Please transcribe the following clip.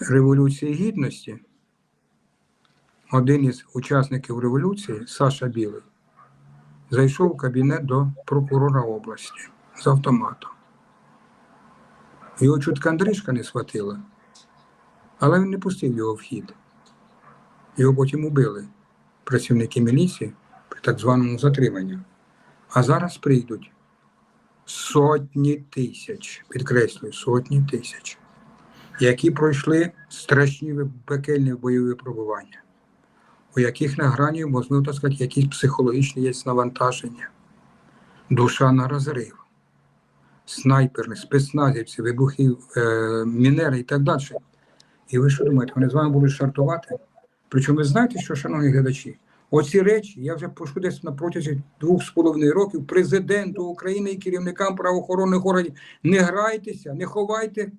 Революції Гідності один із учасників революції, Саша Білий, зайшов в кабінет до прокурора області з автоматом. Його чутка Андришка не схватила, але він не пустив його в хід. Його потім убили працівники міліції при так званому затриманні. А зараз прийдуть сотні тисяч, підкреслюю, сотні тисяч, які пройшли страшні пекельні бойові випробування, у яких на грані, можливо, так сказати, якісь психологічні є навантаження, душа на розрив, снайпери, спецназівці, вибухи, е, мінери і так далі. І ви що думаєте, вони з вами будуть жартувати? Причому ви знаєте, що, шановні глядачі, оці речі я вже пишу десь на протязі двох з половиною років президенту України і керівникам правоохоронних органів. Не грайтеся, не ховайте